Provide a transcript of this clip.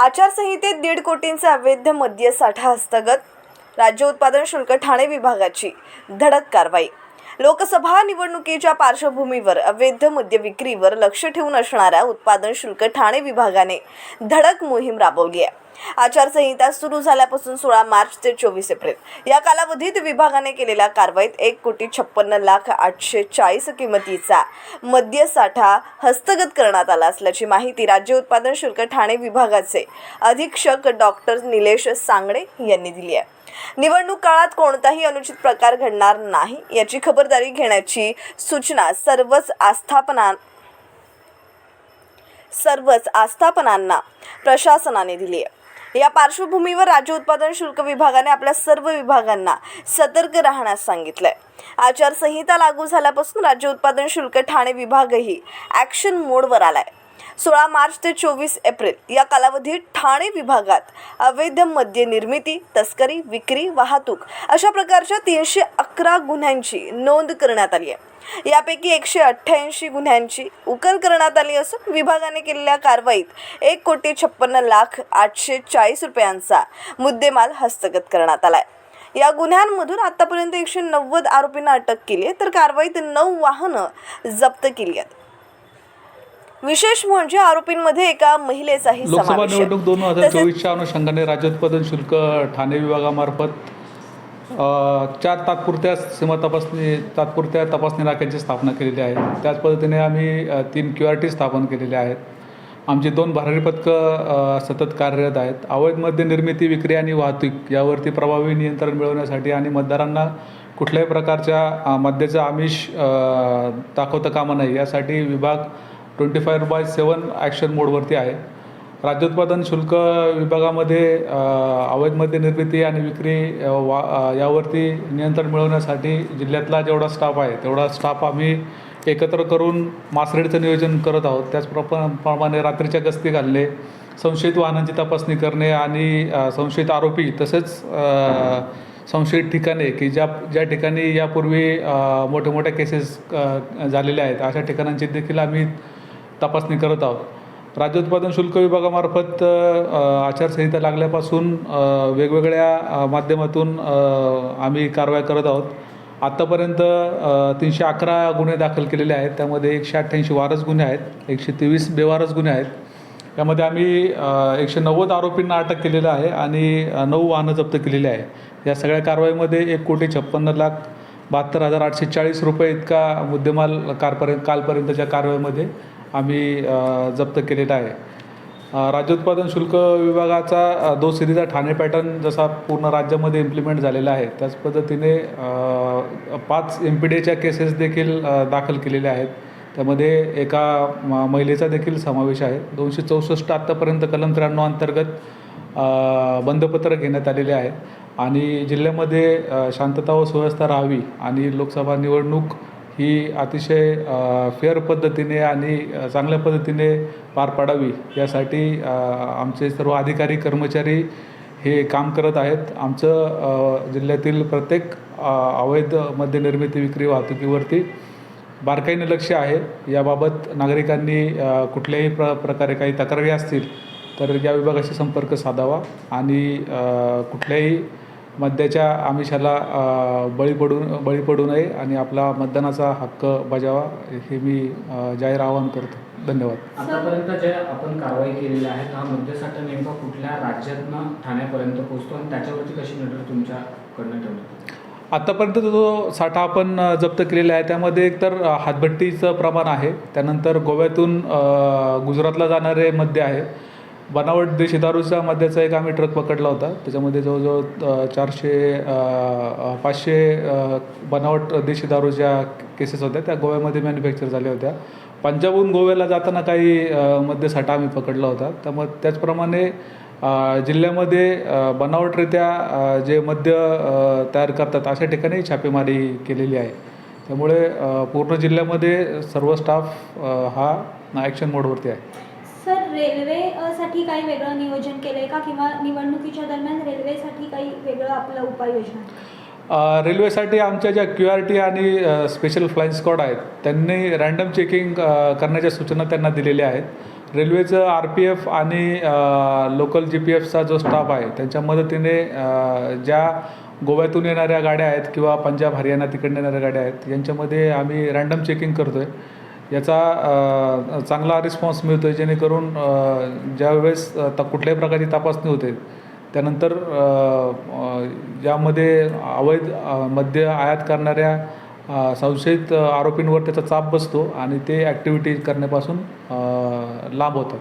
आचारसंहितेत दीड कोटींचा अवैध मद्य साठा हस्तगत राज्य उत्पादन शुल्क ठाणे विभागाची धडक कारवाई. लोकसभा निवडणुकीच्या पार्श्वभूमीवर अवैध मद्य विक्रीवर लक्ष ठेवून असणाऱ्या उत्पादन शुल्क ठाणे विभागाने धडक मोहीम राबवली आहे. आचारसंहिता सुरू झाल्यापासून सोळा मार्च ते चोवीस एप्रिल. या कालावधीत विभागाने केलेल्या कारवाईत एक कोटी छप्पन्न लाख आठशे चाळीस किमतीचा मद्यसाठा हस्तगत करण्यात आला असल्याची माहिती राज्य उत्पादन शुल्क ठाणे विभागाचे अधीक्षक डॉक्टर निलेश सांगडे यांनी दिली आहे. निवडणूक काळात कोणताही अनुचित प्रकार घडणार नाही याची खबरदारी घेण्याची सूचना सर्वच आस्थापना सर्वच आस्थापनांना प्रशासनाने दिली आहे. या पार्श्वभूमीवर राज्य उत्पादन शुल्क विभागाने आपल्या सर्व विभागांना सतर्क राहण्यास सांगितलंय. आचारसंहिता लागू झाल्यापासून राज्य उत्पादन शुल्क ठाणे विभागही ॲक्शन मोडवर आलाय. सोळा मार्च ते चोवीस एप्रिल या कालावधीत ठाणे विभागात अवैध मद्य निर्मिती तस्करी विक्री वाहतूक अशा प्रकारच्या तीनशे अकरा गुन्ह्यांची नोंद करण्यात आली आहे. यापैकी एकशे अठ्ठ्याऐंशी गुन्ह्यांची उकल करण्यात आली असून विभागाने केलेल्या कारवाईत एक कोटी छप्पन्न लाख आठशे चाळीस रुपयांचा मुद्देमाल हस्तगत करण्यात आलाय या गुन्ह्यांमधून आतापर्यंत एकशे नव्वद आरोपींना अटक केली आहे तर कारवाईत नऊ वाहनं जप्त केली आहेत. विशेष म्हणजे आरोपींमध्ये एका महिलेचाही लोकसभा समावेश आहे. निवडणूक दोन हजार तसेच चोवीसच्या अनुषंगाने राज्य उत्पादन शुल्क ठाणे विभागामार्फत अ, चार तात्पुरत्या सीमा तपासणी तात्पुरत्या तपासणी नाक्यांची स्थापना केलेली आहे. त्याच पद्धतीने आम्ही अ, तीन क्यू आर टी स्थापन केलेले आहेत. आमची दोन भरारी पथकं अ, सतत कार्यरत आहेत. अवैध मद्य निर्मिती विक्री आणि वाहतूक यावरती प्रभावी नियंत्रण मिळवण्यासाठी आणि मतदारांना कुठल्याही प्रकारच्या अ, मद्याचं आमिष अ, दाखवता कामा नये यासाठी विभाग twenty five by seven action मोडवरती आहे. राज्य उत्पादन शुल्क विभागामध्ये अवैधमध्ये अवैध निर्मिती आणि विक्री वा यावरती नियंत्रण मिळवण्यासाठी जिल्ह्यातला जेवढा स्टाफ आहे तेवढा स्टाफ आम्ही एकत्र करून मासरेडचं नियोजन करत आहोत. त्याचप्रमाणे प्रमाणे रात्रीच्या गस्ती घालणे संशयित वाहनांची तपासणी करणे आणि संशयित आरोपी तसेच संशयित ठिकाणे की ज्या ज्या ठिकाणी यापूर्वी मोठ्या मोठ्या केसेस झालेल्या आहेत अशा ठिकाणांची देखील आम्ही तपासणी करत आहोत. राज्य उत्पादन शुल्क विभागामार्फत आचारसंहिता लागल्यापासून वेगवेगळ्या माध्यमातून आम्ही कारवाई करत आहोत. आत्तापर्यंत तीनशे अकरा गुन्हे दाखल केलेले आहेत. त्यामध्ये एकशे अठ्ठ्याऐंशी वारस गुन्हे आहेत एकशे तेवीस बेवारस गुन्हे आहेत. यामध्ये आम्ही एकशे नव्वद आरोपींना अटक केलेलं आहे आणि नऊ वाहनं जप्त केलेली आहे. या सगळ्या कारवाईमध्ये एक कोटी छप्पन्न लाख बहात्तर हजार आठशे चाळीस रुपये इतका मुद्देमाल कारपर्यंत कालपर्यंतच्या कारवाईमध्ये आम्ही जप्त केलेला आहे. राज्य उत्पादन शुल्क विभागाचा दो सिरीचा ठाणे पॅटर्न जसा पूर्ण राज्यामध्ये इम्प्लिमेंट झालेला आहे त्याच पद्धतीने पाच एम पी डीच्या केसेस देखील दाखल केलेल्या आहेत. त्यामध्ये एका म- महिलेचा देखील समावेश आहे. दोनशे चौसष्ट आत्तापर्यंत कलम त्र्याण्णव अंतर्गत बंदपत्र घेण्यात आलेले आहे आणि जिल्ह्यामध्ये शांतता व सुव्यवस्था राहावी आणि लोकसभा निवडणूक ही अतिशय फेअर पद्धतीने आणि चांगल्या पद्धतीने पार पाडावी. यासाठी आमचे सर्व अधिकारी कर्मचारी हे काम करत आहेत. आमचं जिल्ह्यातील प्रत्येक अवैध मद्यनिर्मिती विक्री वाहतुकीवरती बारकाईने लक्ष आहे. याबाबत नागरिकांनी कुठल्याही प्र प्रकारे काही तक्रारी असतील तर या विभागाशी संपर्क साधावा आणि कुठल्याही मद्याच्या आमिषाला बळी पडू बळी पडू नये आणि आपला मतदानाचा हक्क बजावा हे मी जाहीर आवाहन करतो. धन्यवाद. आतापर्यंत जे आपण कारवाई केलेली आहे हा मद्यसाठा नेमका कुठल्या राज्यातनं ठाण्यापर्यंत पोहोचतो आणि त्याच्यावरती कशी नजर तुमच्याकडनं ठेवली आत्तापर्यंत जो साठा आपण जप्त केलेला आहे त्यामध्ये एकतर अ, हातभट्टीचं प्रमाण आहे त्यानंतर गोव्यातून गुजरातला जाणारे मद्य आहे बनावट देशी दारूचा मद्याचा एक आम्ही ट्रक पकडला होता. त्याच्यामध्ये जवळजवळ चारशे पाचशे बनावट देशी दारूच्या केसेस होत्या त्या गोव्यामध्ये मॅन्युफॅक्चर झाल्या होत्या. पंजाबहून गोव्याला जाताना काही मद्यसाठा आम्ही पकडला होता. त्यामुळे त्याचप्रमाणे जिल्ह्यामध्ये बनावटरित्या जे मद्य तयार करतात अशा ठिकाणी छापेमारी केलेली आहे. त्यामुळे पूर्ण जिल्ह्यामध्ये सर्व स्टाफ हा ॲक्शन मोडवरती आहे. रेल्वेसाठी काही वेगळं नियोजन केलं आहे का? किंवा निवडणुकीच्या दरम्यान रेल्वेसाठी काही वेगळं आपलं उपाययोजना रेल्वेसाठी आमच्या ज्या क्यू आर टी आणि स्पेशल फ्लाईंग स्क्वॉड आहेत त्यांनी रँडम चेकिंग करण्याच्या सूचना त्यांना दिलेल्या आहेत. रेल्वेचं आर पी एफ आणि लोकल जी पी एफचा जो स्टाफ आहे त्यांच्या मदतीने ज्या गोव्यातून येणाऱ्या गाड्या आहेत किंवा पंजाब हरियाणा तिकडून येणाऱ्या गाड्या आहेत यांच्यामध्ये आम्ही रँडम चेकिंग करतो आहे याचा चांगला रिस्पॉन्स मिळतो आहे जेणेकरून ज्यावेळेस त कुठल्याही प्रकारची तपासणी होते त्यानंतर यामध्ये अवैध मद्य आयात करणाऱ्या संशयित आरोपींवर त्याचा चाप बसतो आणि ते ॲक्टिव्हिटी करण्यापासून लांब होतात.